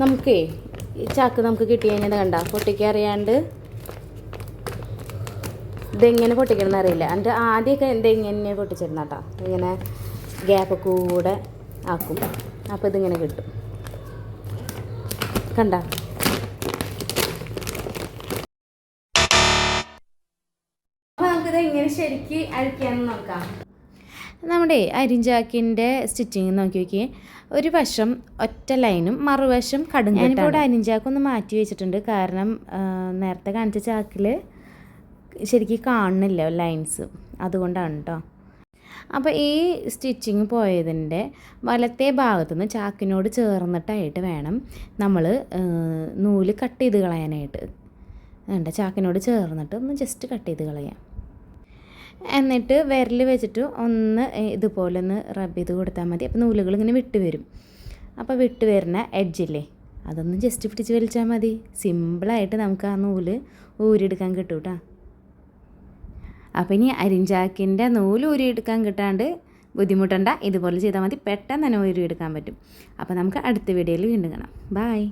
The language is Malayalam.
നമുക്കേ ചാക്ക് നമുക്ക് കിട്ടി കഴിഞ്ഞാൽ കണ്ട പൊട്ടിക്കറിയാണ്ട് ഇതെങ്ങനെ പൊട്ടിക്കണം എന്നറിയില്ല എന്റെ ആദ്യമൊക്കെ ഇതെങ്ങനെ പൊട്ടിച്ചിരുന്ന കേട്ടോ. ഇങ്ങനെ ഗ്യാപ്പ് കൂടെ ആക്കും. അപ്പോൾ ഇതിങ്ങനെ കിട്ടും. കണ്ട? അപ്പോൾ നമുക്കിത് എങ്ങനെ ശരിക്ക് അഴിക്കാമെന്ന് നോക്കാം. നമ്മുടെ അരിഞ്ചാക്കിന്റെ സ്റ്റിച്ചിങ് നോക്കി നോക്കിയേ. ഒരു വശം ഒറ്റ ലൈനും മറുവശം കടും ഞാനിപ്പോൾ ഇവിടെ അരിഞ്ചാക്കൊന്ന് മാറ്റി വെച്ചിട്ടുണ്ട്. കാരണം നേരത്തെ കാണിച്ച ചാക്കിൽ ശരിക്കും കാണുന്നില്ല ലൈൻസ്. അതുകൊണ്ടാണ് കേട്ടോ അപ്പോൾ ഈ സ്റ്റിച്ചിങ് പോയതിന്റെ വലത്തെ ഭാഗത്തു നിന്ന് ചാക്കിനോട് ചേർന്നിട്ടായിട്ട് വേണം നമ്മൾ നൂൽ കട്ട് ചെയ്ത് കളയാനായിട്ട്. വേണ്ട ചാക്കിനോട് ചേർന്നിട്ട് ഒന്ന് ജസ്റ്റ് കട്ട് ചെയ്ത് കളയാം. എന്നിട്ട് വിരൽ വെച്ചിട്ട് ഒന്ന് ഇതുപോലെ ഒന്ന് റബ്ബ് ചെയ്ത് കൊടുത്താൽ മതി. അപ്പോൾ നൂലുകൾ ഇങ്ങനെ വിട്ട് വരും. അപ്പോൾ വിട്ട് വരുന്ന എഡ്ജില്ലേ അതൊന്ന് ജസ്റ്റ് പിടിച്ച് വലിച്ചാൽ മതി. സിമ്പിളായിട്ട് നമുക്ക് ആ നൂൽ ഊരിയെടുക്കാൻ കിട്ടും കേട്ടോ അപ്പോൾ ഇനി അരിഞ്ചാക്കിന്റെ നൂൽ ഊരിയെടുക്കാൻ കിട്ടാണ്ട് ബുദ്ധിമുട്ടണ്ട. ഇതുപോലെ ചെയ്താൽ മതി. പെട്ടെന്ന് തന്നെ ഊരിയെടുക്കാൻ പറ്റും. അപ്പോൾ നമുക്ക് അടുത്ത വീഡിയോയിൽ വീണ്ടും കാണാം. ബായ്